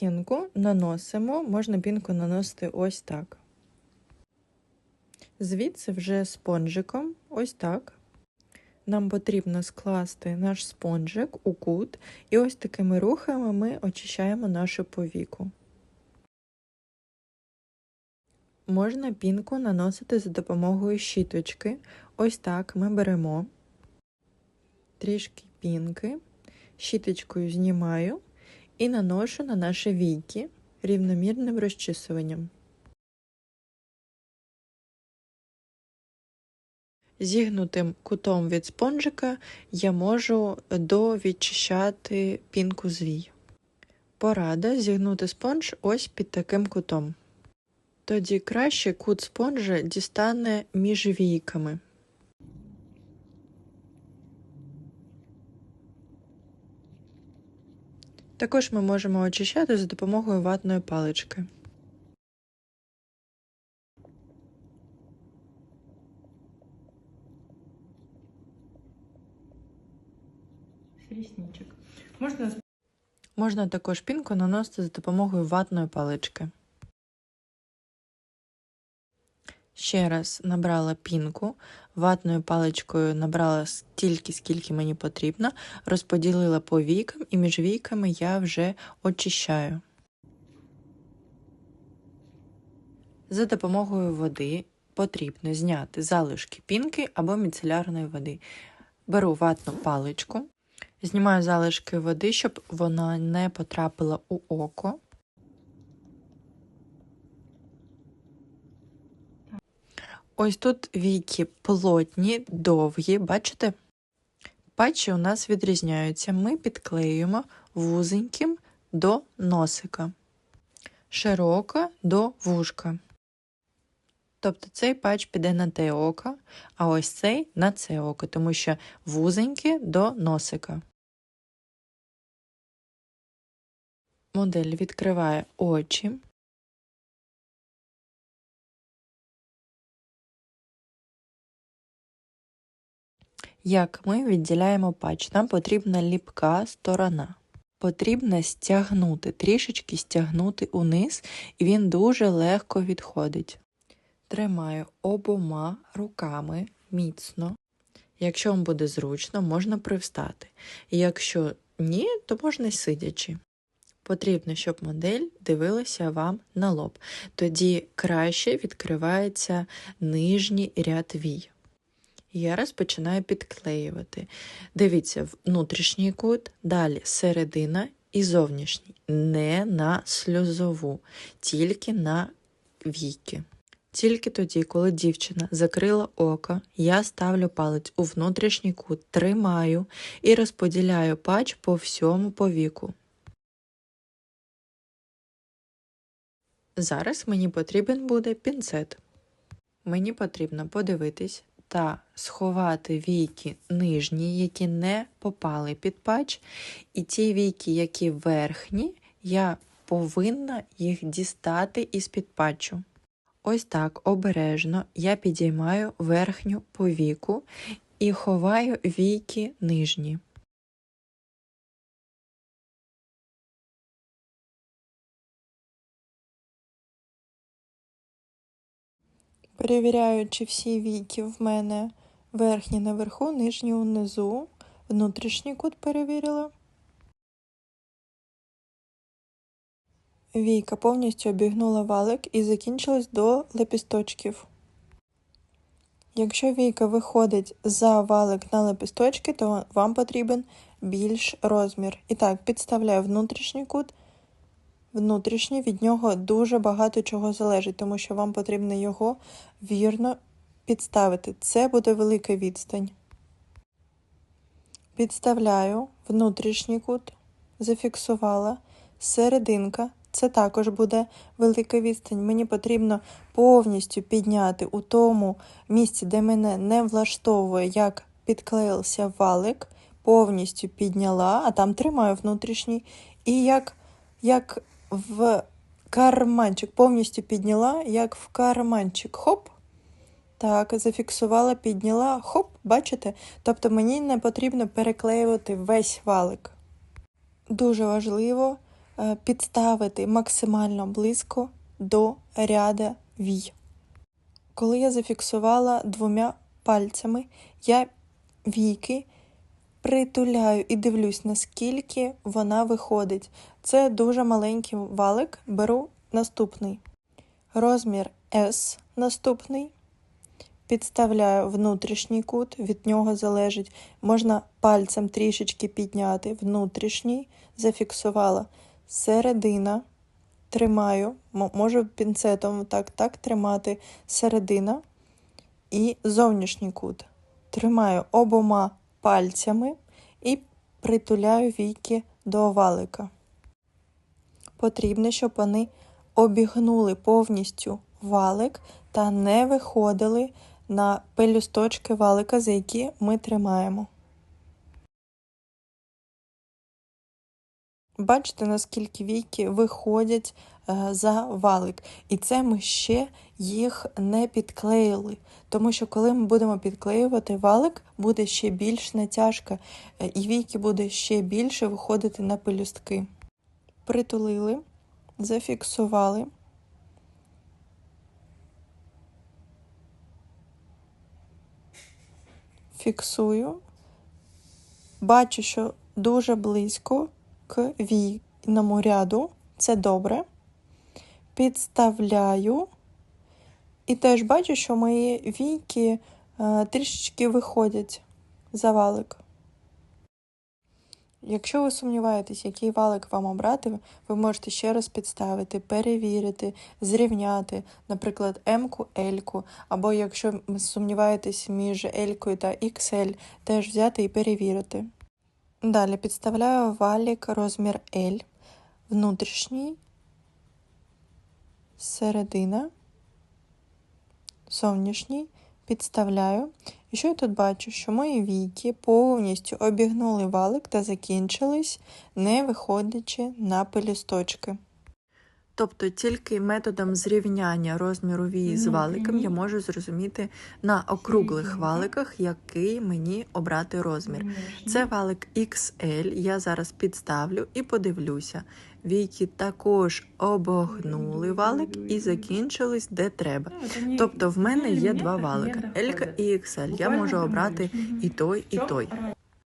Пінку наносимо, можна пінку наносити ось так. Звідси вже спонжиком, ось так. Нам потрібно скласти наш спонжик у кут, і ось такими рухами ми очищаємо нашу повіку. Можна пінку наносити за допомогою щіточки. Ось так ми беремо трішки пінки, щіточкою знімаю і наношу на наші війки рівномірним розчісуванням. Зігнутим кутом від спонжика я можу довідчищати пінку з вій. Порада зігнути спонж ось під таким кутом. Тоді краще кут спонжа дістане між війками. Також ми можемо очищати за допомогою ватної палички. Можна Можна також пінку наносити за допомогою ватної палички. Ще раз набрала пінку, ватною паличкою набрала стільки, скільки мені потрібно, розподілила по війкам і між війками я вже очищаю. За допомогою води потрібно зняти залишки пінки або міцелярної води. Беру ватну паличку, знімаю залишки води, щоб вона не потрапила у око. Ось тут війки плотні, довгі, бачите? Патчі у нас відрізняються. Ми підклеюємо вузеньким до носика, широко до вушка. Тобто цей патч піде на те око, а ось цей на це око, тому що вузеньке до носика. Модель відкриває очі. Як ми відділяємо патч? Нам потрібна ліпка сторона. Потрібно стягнути, трішечки стягнути униз, і він дуже легко відходить. Тримаю обома руками міцно. Якщо вам буде зручно, можна привстати. Якщо ні, то можна сидячи. Потрібно, щоб модель дивилася вам на лоб. Тоді краще відкривається нижній ряд вій. Я розпочинаю підклеювати. Дивіться, внутрішній кут, далі середина і зовнішній. Не на сльозову, тільки на віки. Тільки тоді, коли дівчина закрила око, я ставлю палець у внутрішній кут, тримаю і розподіляю патч по всьому повіку. Зараз мені потрібен буде пінцет. Мені потрібно подивитись та сховати війки нижні, які не попали під патч, і ті війки, які верхні, я повинна їх дістати із під патчу. Ось так обережно я підіймаю верхню повіку і ховаю війки нижні. Перевіряю, чи всі війки в мене верхні наверху, нижні унизу. Внутрішній кут перевірила. Війка повністю обігнула валик і закінчилась до лепісточків. Якщо війка виходить за валик на лепісточки, то вам потрібен більш розмір. І так, підставляю внутрішній кут. Внутрішній від нього дуже багато чого залежить, тому що вам потрібно його вірно підставити. Це буде велика відстань. Підставляю внутрішній кут, зафіксувала, серединка. Це також буде велика відстань. Мені потрібно повністю підняти у тому місці, де мене не влаштовує, як підклеївся валик, повністю підняла, а там тримаю внутрішній. І як, як в карманчик повністю підняла, як в карманчик. Хоп. Так, зафіксувала, підняла, хоп, бачите? Тобто мені не потрібно переклеювати весь валик. Дуже важливо е, підставити максимально близько до ряда вій. Коли я зафіксувала двома пальцями, я війки притуляю і дивлюсь, наскільки вона виходить. Це дуже маленький валик. Беру наступний. Розмір S наступний. Підставляю внутрішній кут, від нього залежить. Можна пальцем трішечки підняти внутрішній, зафіксувала. Середина. Тримаю, можу пінцетом так, так тримати середина і зовнішній кут. Тримаю обома пальцями і притуляю війки до валика. Потрібно, щоб вони обігнули повністю валик та не виходили на пелюсточки валика, за які ми тримаємо. Бачите, наскільки війки виходять е, за валик. І це ми ще їх не підклеїли. Тому що коли ми будемо підклеювати валик, буде ще більш натяжка, е, і війки буде ще більше виходити на пелюстки. Притулили, зафіксували. Фіксую. Бачу, що дуже близько к війному ряду. Це добре. Підставляю. І теж бачу, що мої війки е, трішечки виходять за валик. Якщо ви сумніваєтесь, який валик вам обрати, ви можете ще раз підставити, перевірити, зрівняти, наприклад, М-ку, L-ку, або якщо сумніваєтесь між L-кою та XL, теж взяти і перевірити. Далі підставляю валік розмір L, внутрішній, середина, зовнішній, підставляю. І що я тут бачу? Що мої війки повністю обігнули валик та закінчились, не виходячи на пелюсточки. Тобто тільки методом зрівняння розміру вії з валиком я можу зрозуміти на округлих валиках, який мені обрати розмір. Це валик XL, я зараз підставлю і подивлюся. Війки також обогнули валик і закінчились де треба. Тобто в мене є два валика L і XL. Я можу обрати і той, і той.